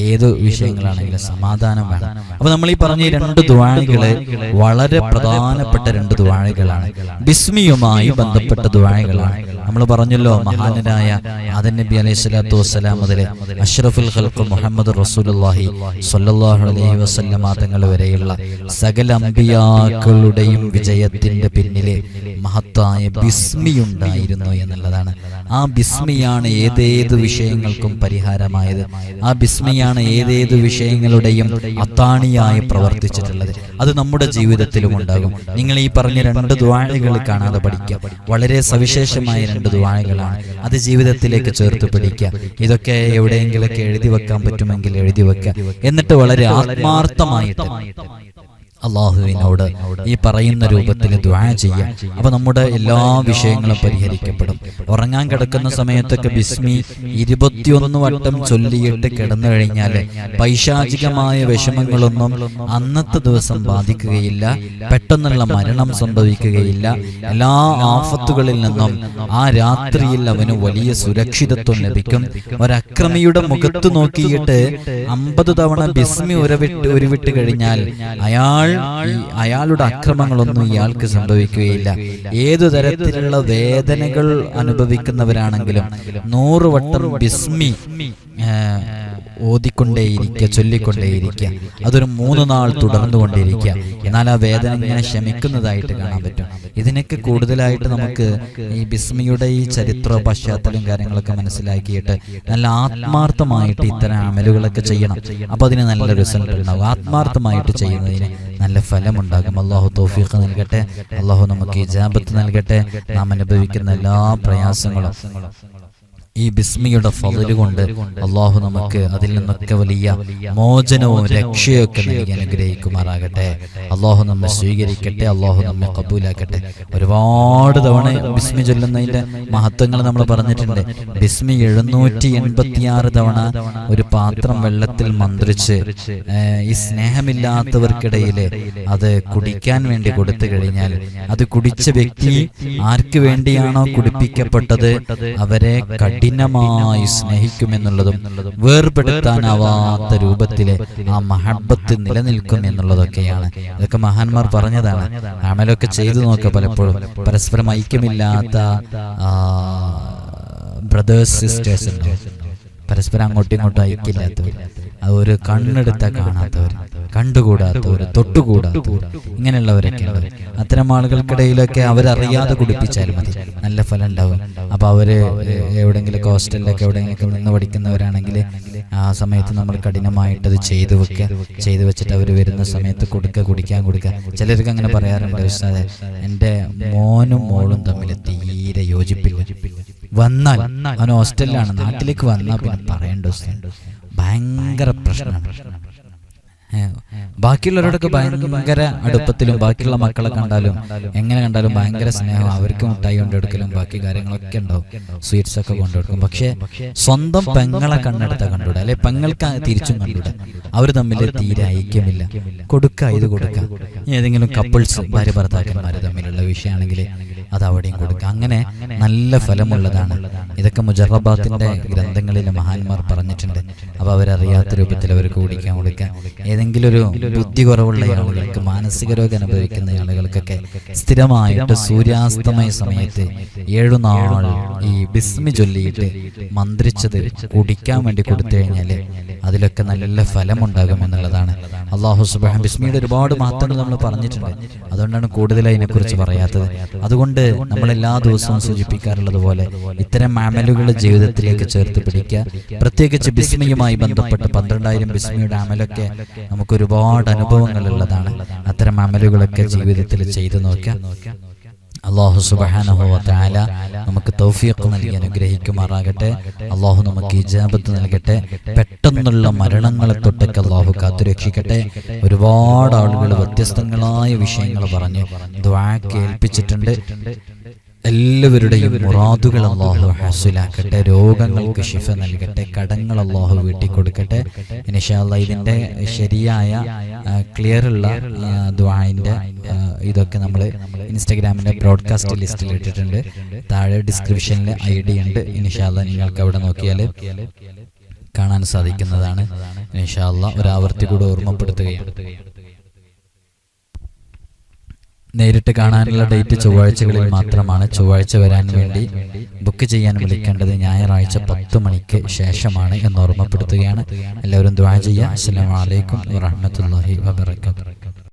ഏത് വിഷയങ്ങളാണെങ്കിലും സമാധാനം വേണം. അപ്പൊ നമ്മൾ ഈ പറഞ്ഞ രണ്ട് ദ്വാണികൾ വളരെ പ്രധാനപ്പെട്ട രണ്ട് ദ്വാണികളാണ് ബിസ്മിയുമായി ബന്ധപ്പെട്ട ദ്വാണികളാണ് നമ്മൾ പറഞ്ഞല്ലോ മഹാനരായ ആദൻ നബി അലൈഹി സ്വലാത്തു വസ്സലാം മുതൽ അഷ്റഫുൽ ഖൽഖ് മുഹമ്മദ് റസൂലുള്ളാഹി സ്വല്ലല്ലാഹു അലൈഹി വസല്ലം തങ്ങൾ വരെയുള്ള സകല അമ്പിയാക്കളുടെയും വിജയത്തിന്റെ പിന്നിലെ മഹത്തായ ബിസ്മി ഉണ്ടായിരുന്നു എന്നുള്ളതാണ്. ആ ബിസ്മിയാണ് ഏതേത് വിഷയങ്ങൾക്കും പരിഹാരമായത്. ആ ബിസ്മിയാണ് ഏതേത് വിഷയങ്ങളുടെയും അത്താണിയായി പ്രവർത്തിച്ചിട്ടുള്ളത്. അത് നമ്മുടെ ജീവിതത്തിലും ഉണ്ടാകും. നിങ്ങൾ ഈ പറഞ്ഞ രണ്ട് ദ്വാഴകൾ കാണാതെ പഠിക്കുക. വളരെ സവിശേഷമായ രണ്ട് ദ്വാഴകളാണ് അത് ജീവിതത്തിലേക്ക് ചേർത്ത് പിടിക്കുക. ഇതൊക്കെ എവിടെയെങ്കിലൊക്കെ എഴുതി വെക്കാൻ പറ്റുമെങ്കിൽ എഴുതി വെക്കുക. എന്നിട്ട് വളരെ ആത്മാർത്ഥമായിട്ട് അള്ളാഹുവിനോട് ഈ പറയുന്ന രൂപത്തിൽ ദ്വാ ചെയ്യാം. അപ്പൊ നമ്മുടെ എല്ലാ വിഷയങ്ങളും പരിഹരിക്കപ്പെടും. ഉറങ്ങാൻ കിടക്കുന്ന സമയത്തൊക്കെ ബിസ്മി ഇരുപത്തിയൊന്ന് വട്ടം ചൊല്ലിയിട്ട് കിടന്നു കഴിഞ്ഞാൽ പൈശാചികമായ വിഷമങ്ങളൊന്നും അന്നത്തെ ദിവസം ബാധിക്കുകയില്ല. പെട്ടെന്നുള്ള മരണം സംഭവിക്കുകയില്ല. എല്ലാ ആഫത്തുകളിൽ നിന്നും ആ രാത്രിയിൽ അവന് വലിയ സുരക്ഷിതത്വം ലഭിക്കും. ഒരക്രമിയുടെ മുഖത്ത് നോക്കിയിട്ട് അമ്പത് തവണ ബിസ്മി ഉരവിട്ട് ഉരുവിട്ട് കഴിഞ്ഞാൽ അയാൾ അയാളുടെ അക്രമങ്ങളൊന്നും ഇയാൾക്ക് സംഭവിക്കുകയില്ല. ഏതു തരത്തിലുള്ള വേദനകൾ അനുഭവിക്കുന്നവരാണെങ്കിലും നൂറ് വട്ടം ബിസ്മി ഓതിക്കൊണ്ടേയിരിക്കുക ചൊല്ലിക്കൊണ്ടേയിരിക്കുക. അതൊരു മൂന്ന് നാൾ തുടർന്നു തുടർന്നുകൊണ്ടിരിക്കുക. എന്നാൽ ആ വേദന ഇങ്ങനെ ശമിക്കുന്നതായിട്ട് കാണാൻ പറ്റും. ഇതിനൊക്കെ കൂടുതലായിട്ട് നമുക്ക് ഈ ബിസ്മിയുടെ ഈ ചരിത്ര പശ്ചാത്തലം കാര്യങ്ങളൊക്കെ മനസ്സിലാക്കിയിട്ട് നല്ല ആത്മാർത്ഥമായിട്ട് ഇത്തരം അമലുകളൊക്കെ ചെയ്യണം. അപ്പൊ അതിന് നല്ല റിസൾട്ട് ഉണ്ടാകും ആത്മാർത്ഥമായിട്ട് ചെയ്യുന്നതിന് നല്ല ഫലമുണ്ടാകും. അള്ളാഹു തോഫീഖ് നൽകട്ടെ. അള്ളാഹു നമുക്ക് ഇജാബത്ത് നൽകട്ടെ. നാം അനുഭവിക്കുന്ന എല്ലാ പ്രയാസങ്ങളും. ഈ ബിസ്മിയുടെ ഫതിൽ കൊണ്ട് അള്ളാഹു നമുക്ക് അതിൽ നിന്നൊക്കെ വലിയ മോചനവും രക്ഷയൊക്കെ നൽകി അനുഗ്രഹിക്കുമാറാകട്ടെ. അള്ളാഹു നമ്മെ സ്വീകരിക്കട്ടെ. അള്ളാഹു നമ്മെ കബൂലാക്കട്ടെ. ഒരുപാട് തവണ ബിസ്മി ചൊല്ലുന്നതിന്റെ മഹത്വങ്ങൾ നമ്മൾ പറഞ്ഞിട്ടുണ്ട്. ബിസ്മി എഴുന്നൂറ്റി എൺപത്തിയാറ് തവണ ഒരു പാത്രം വെള്ളത്തിൽ മന്ത്രിച്ച് ഈ സ്നേഹമില്ലാത്തവർക്കിടയിൽ അത് കുടിക്കാൻ വേണ്ടി കൊടുത്തു കഴിഞ്ഞാൽ അത് കുടിച്ച വ്യക്തി ആർക്ക് വേണ്ടിയാണോ കുടിപ്പിക്കപ്പെട്ടത്? അവരെ കടി കഠിനമായി സ്നേഹിക്കുമെന്നുള്ളതും വേർപെടുത്താനാവാത്ത രൂപത്തിലെ ആ മഹബത്ത് നിലനിൽക്കും എന്നുള്ളതൊക്കെയാണ്. ഇതൊക്കെ മഹാന്മാർ പറഞ്ഞതാണ്. അമലൊക്കെ ചെയ്തു നോക്കുക പലപ്പോഴും. പരസ്പരം ഐക്യമില്ലാത്ത ബ്രദേഴ്സ് സിസ്റ്റേഴ്സ് ഉണ്ടോ? പരസ്പരം അങ്ങോട്ടും ഇങ്ങോട്ടും അയക്കില്ലാത്തവർ അത് ഒരു കണ്ണെടുത്ത കാണാത്തവർ കണ്ടുകൂടാത്തവർ തൊട്ടുകൂടാത്തവർ ഇങ്ങനെയുള്ളവരൊക്കെ ഉണ്ട് അത്തരം ആളുകൾക്കിടയിലൊക്കെ അവരറിയാതെ കുടിപ്പിച്ചാലും മതി. നല്ല ഫലം ഉണ്ടാവും അപ്പോൾ അവർ എവിടെങ്കിലും ഹോസ്റ്റലിലൊക്കെ എവിടെയെങ്കിലും നിന്ന് പഠിക്കുന്നവരാണെങ്കിൽ ആ സമയത്ത് നമ്മൾ കഠിനമായിട്ട് അത് ചെയ്തു വെക്കുക. ചെയ്തു വെച്ചിട്ട് അവർ വരുന്ന സമയത്ത് കൊടുക്കുക കുടിക്കാൻ കൊടുക്കുക. ചിലർക്ക് അങ്ങനെ പറയാറുണ്ട് പക്ഷേ എന്റെ മോനും മോളും തമ്മിൽ തീരെ യോജിപ്പില്ല. വന്നാൽ അവൻ ഹോസ്റ്റലിലാണ് നാട്ടിലേക്ക് വന്നാൽ പിന്നെ പറയേണ്ട ഭയങ്കര പ്രശ്നമാണ്. ബാക്കിയുള്ളവരോടൊക്കെ ഭയങ്കര അടുപ്പത്തിലും ബാക്കിയുള്ള മക്കളെ കണ്ടാലും എങ്ങനെ കണ്ടാലും ഭയങ്കര സ്നേഹം അവർക്ക് മുട്ടായി കൊണ്ടെടുക്കലും ബാക്കി കാര്യങ്ങളൊക്കെ ഉണ്ടാവും. സ്വീറ്റ്സ് ഒക്കെ കൊണ്ടെടുക്കും പക്ഷേ സ്വന്തം പെങ്ങളെ കണ്ണെടുത്ത കണ്ടുവിടുക അല്ലെ പെങ്ങൾക്ക് തിരിച്ചും കണ്ടുവിടുക അവർ തമ്മിൽ തീരെ ഐക്യമില്ല. കൊടുക്ക ഇത് കൊടുക്ക ഏതെങ്കിലും കപ്പിൾസ് ഭാര്യ ഭർത്താക്കന്മാർ തമ്മിലുള്ള വിഷയമാണെങ്കിൽ അത് അവിടെയും കൊടുക്കുക. അങ്ങനെ നല്ല ഫലമുള്ളതാണ്. ഇതൊക്കെ മുജറബാത്തിന്റെ ഗ്രന്ഥങ്ങളിൽ മഹാന്മാർ പറഞ്ഞിട്ടുണ്ട്. അപ്പോൾ അവരറിയാത്ത രൂപത്തിൽ അവർക്ക് കുടിക്കാൻ കൊടുക്കുക. ഏതെങ്കിലും ഒരു ബുദ്ധി കുറവുള്ള ആളുകൾക്ക് മാനസിക രോഗം അനുഭവിക്കുന്ന ആളുകൾക്കൊക്കെ സ്ഥിരമായിട്ട് സൂര്യാസ്തമയ സമയത്ത് ഏഴു നാൾ ഈ ബിസ്മി ചൊല്ലിയിട്ട് മന്ത്രിച്ചത് കുടിക്കാൻ വേണ്ടി കൊടുത്തു കഴിഞ്ഞാൽ അതിലൊക്കെ നല്ല ഫലമുണ്ടാകും എന്നുള്ളതാണ്. അള്ളാഹു സുബാൻ ബിസ്മിയുടെ ഒരുപാട് മാറ്റങ്ങൾ നമ്മൾ പറഞ്ഞിട്ടുണ്ട്. അതുകൊണ്ടാണ് കൂടുതൽ അതിനെക്കുറിച്ച് പറയാത്തത്. അതുകൊണ്ട് നമ്മൾ എല്ലാ ദിവസവും സൂചിപ്പിക്കാറുള്ളത് പോലെ ഇത്തരം അമലുകൾ ജീവിതത്തിലേക്ക് ചേർത്ത് പിടിക്കുക. പ്രത്യേകിച്ച് ബിസ്മിയുമായി ബന്ധപ്പെട്ട് പന്ത്രണ്ടായിരം ബിസ്മിയുടെ അമലൊക്കെ നമുക്ക് ഒരുപാട് അനുഭവങ്ങൾ ഉള്ളതാണ്. അത്തരം അമലുകളൊക്കെ ജീവിതത്തിൽ ചെയ്തു നോക്കുക. അള്ളാഹു സുബാനഹുല നമുക്ക് തൗഫീഖ് നൽകി അനുഗ്രഹിക്കുമാറാകട്ടെ. അള്ളാഹു നമുക്ക് ഇജാബത്ത് നൽകട്ടെ. പെട്ടെന്നുള്ള മരണങ്ങളെ തൊട്ടൊക്കെ അള്ളാഹു കാത്തുരക്ഷിക്കട്ടെ. ഒരുപാട് ആളുകൾ വ്യത്യസ്തങ്ങളായ വിഷയങ്ങൾ പറഞ്ഞ്. ദ്വാക്ക് കേൾപ്പിച്ചിട്ടുണ്ട്. എല്ലാവരുടെയും മുറാദുകൾ അള്ളാഹു ഹാസിലാക്കട്ടെ രോഗങ്ങൾക്ക് ശിഫ നൽകട്ടെ കടങ്ങൾ അള്ളാഹു വീട്ടി കൊടുക്കട്ടെ ഇനിഷാല്ല ഇതിന്റെ ശരിയായ ക്ലിയർ ഉള്ള ദ്വായിന്റെ ഇതൊക്കെ നമ്മൾ ഇൻസ്റ്റഗ്രാമിന്റെ ബ്രോഡ്കാസ്റ്റ് ലിസ്റ്റിൽ ഇട്ടിട്ടുണ്ട്. താഴെ ഡിസ്ക്രിപ്ഷനിൽ ഐ ഡി ഉണ്ട് ഇനിഷാല്ല നിങ്ങൾക്ക് അവിടെ നോക്കിയാൽ കാണാൻ സാധിക്കുന്നതാണ്. ഇൻഷാല്ല ഒരാവർത്തി കൂടെ ഓർമ്മപ്പെടുത്തുകയാണ്. നേരിട്ട് കാണാനുള്ള ഡേറ്റ് ചൊവ്വാഴ്ചകളിൽ മാത്രമാണ് ചൊവ്വാഴ്ച വരാൻ വേണ്ടി ബുക്ക് ചെയ്യാൻ വിളിക്കേണ്ടത് ഞായറാഴ്ച പത്ത് മണിക്ക് ശേഷമാണ് എന്ന് ഓർമ്മപ്പെടുത്തുകയാണ്. എല്ലാവരും ദ്വാ ചെയ്യുക. അസ്സാം അലൈക്കും വറഹ്മത്തുള്ളാഹി വബറകാതുഹു.